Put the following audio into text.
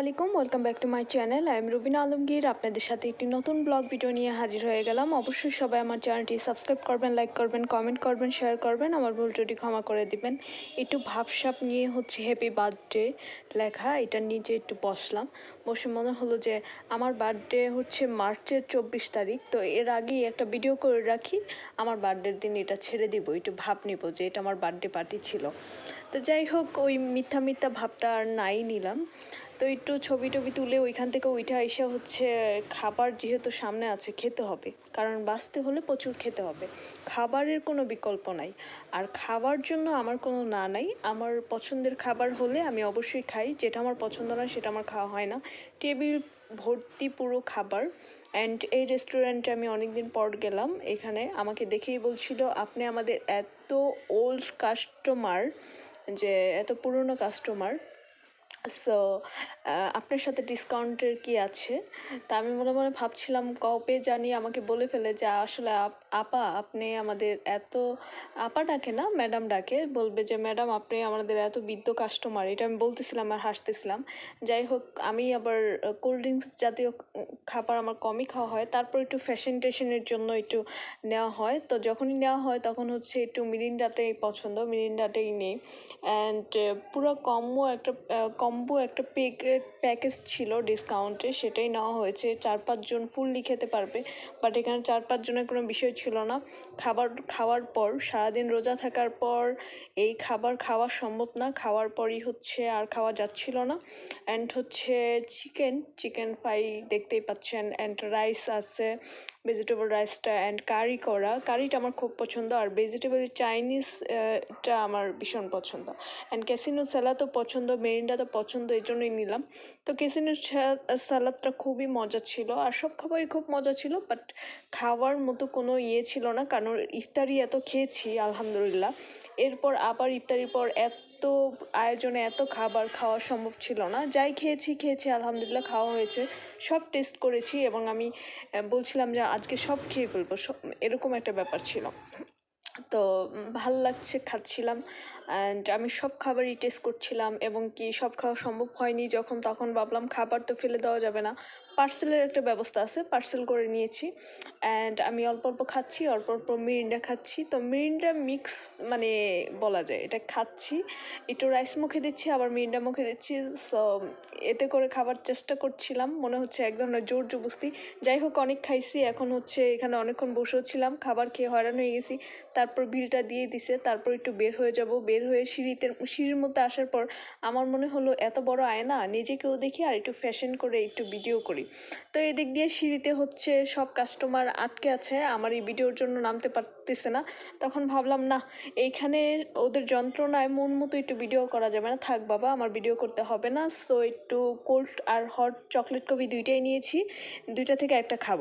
আলাইকুম welcome back to my channel I am Rubina Alamgir আপনাদের সাথে একটি নতুন ব্লগ ভিডিও নিয়ে হাজির হয়ে গেলাম। অবশ্যই সবাই আমার চ্যানেলটি সাবস্ক্রাইব করবেন লাইক করবেন কমেন্ট করবেন শেয়ার করবেন। আমার ভুল ত্রুটি ক্ষমা করে দিবেন। একটু ভাবসাপ নিয়ে হচ্ছে হ্যাপি বার্থডে লেখা। এটা নিচে একটু বসলাম। বসে মনে হলো যে আমার বার্থডে হচ্ছে মার্চের চব্বিশ তারিখ। তো এর আগেই একটা ভিডিও করে রাখি। আমার বার্থডের দিন এটা ছেড়ে দিব। একটু ভাব নিব যে এটা আমার বার্থডে পার্টি ছিল। তো যাই হোক, ওই মিথ্যা মিথ্যা ভাবটা আর নাই নিলাম। তো একটু ছবি টবি তুলে ওইখান থেকে ওইটা এসে হচ্ছে খাবার যেহেতু সামনে আছে খেতে হবে। কারণ বাঁচতে হলে প্রচুর খেতে হবে। খাবারের কোনো বিকল্প নাই। আর খাবার জন্য আমার কোনো না নাই। আমার পছন্দের খাবার হলে আমি অবশ্যই খাই। যেটা আমার পছন্দ নয় সেটা আমার খাওয়া হয় না। টেবিল ভর্তি পুরো খাবার। অ্যান্ড এই রেস্টুরেন্টে আমি অনেকদিন পর গেলাম। এখানে আমাকে দেখেই বলছিল, আপনি আমাদের এত ওল্ড কাস্টমার যে, এত পুরনো কাস্টমার সো আপনার সাথে ডিসকাউন্টের কি আছে? তা আমি মনে মনে ভাবছিলাম কবে জানি আমাকে বলে ফেলে যে, আসলে আপ- আপা, আপনি আমাদের এত, আপা ডাকে না ম্যাডাম ডাকে, বলবে যে ম্যাডাম আপনি আমাদের এত বৃদ্ধ কাস্টমার এটা আমি বলতেছিলাম আর হাসতেছিলাম। যাই হোক, আমি আবার কোল্ড ড্রিঙ্কস জাতীয় খাবার আমার কমই খাওয়া হয়। তারপর একটু ফ্যাশন টেশনের জন্য একটু নেওয়া হয়। তো যখনই নেওয়া হয়, তখন হচ্ছে একটু মিরিন্ডাটাই পছন্দ মিরিন্ডাটাই নেই। অ্যান্ড পুরো কমও একটা কম্বো একটা প্যাকেট প্যাকেজ ছিল ডিসকাউন্টে, সেটাই নেওয়া হয়েছে। চার পাঁচজন ফুললি খেতে পারবে বাট এখানে চার পাঁচজনের কোনো বিষয় ছিল না। খাবার, খাওয়ার পর, সারাদিন রোজা থাকার পর, এই খাবার খাওয়া সম্ভব না। খাওয়ার পরই হচ্ছে আর খাওয়া যাচ্ছিল না। অ্যান্ড হচ্ছে চিকেন চিকেন ফ্রাই দেখতেই পাচ্ছেন অ্যান্ড রাইস আছে ভেজিটেবল রাইসটা অ্যান্ড কারি করা। কারিটা আমার খুব পছন্দ, আর ভেজিটেবল চাইনিজটা আমার ভীষণ পছন্দ। অ্যান্ড ক্যাসিনো স্যালাদও পছন্দ মেরিন্ডা তো পছন্দ। এই জন্যই নিলাম। তো ক্যাসিনো স্যালাদটা খুবই মজা ছিল। আর সব খাবারই খুব মজা ছিল বাট খাওয়ার মতো কোনো ইয়ে ছিল না, কারণ ইফতারি এত খেয়েছি, আলহামদুলিল্লাহ। এরপর আবার ইফতারির পর এত আয়োজনে এত খাবার খাওয়া সম্ভব ছিল না। যাই খেয়েছি খেয়েছি, আলহামদুলিল্লাহ খাওয়া হয়েছে। সব টেস্ট করেছি এবং আমি বলছিলাম যে আজকে সব খেয়ে ফেলব। সব, এরকম একটা ব্যাপার ছিল। তো ভালো লাগছে, খাচ্ছিলাম অ্যান্ড আমি সব খাবারই টেস্ট করছিলাম এবং কি সব খাওয়া সম্ভব হয়নি যখন তখন ভাবলাম খাবার তো ফেলে দেওয়া যাবে না। পার্সেলের একটা ব্যবস্থা আছে পার্সেল করে নিয়েছি অ্যান্ড আমি অল্প অল্প খাচ্ছি, অল্প অল্প মিরিন্ডা খাচ্ছি। তো মিরিন্ডা মিক্স মানে বলা যায়, এটা খাচ্ছি। একটু রাইস মুখে দিচ্ছি, আবার মিরিন্ডা মুখে দিচ্ছি। সো এতে করে খাবার চেষ্টা করছিলাম, মনে হচ্ছে এক ধরনের জোর জবস্তি যাই হোক, অনেক খাইছি, এখন হচ্ছে এখানে অনেকক্ষণ বসেও ছিলাম, খাবার খেয়ে হয়রান হয়ে গেছি। তারপর বিলটা দিয়ে দিছে, তারপর একটু বের হয়ে যাব। বের হয়ে সিঁড়িতে, সিঁড়ির মধ্যে আসার পর আমার মনে হলো, এত বড় আয়না, নিজেকেও দেখি আর একটু ফ্যাশন করে একটু ভিডিও করি। তো এদিক দিয়ে সিঁড়িতে হচ্ছে সব কাস্টমার আটকে আছে, আমার এই ভিডিওর জন্য নামতে পারতেছে না। তখন ভাবলাম, না, এইখানে ওদের যন্ত্রণায় মন মতো একটু ভিডিও করা যাবে না। থাক বাবা, আমার ভিডিও করতে হবে না। সো একটু কোল্ড আর হট চকলেট কফি দুইটাই নিয়েছি, দুইটা থেকে একটা খাব।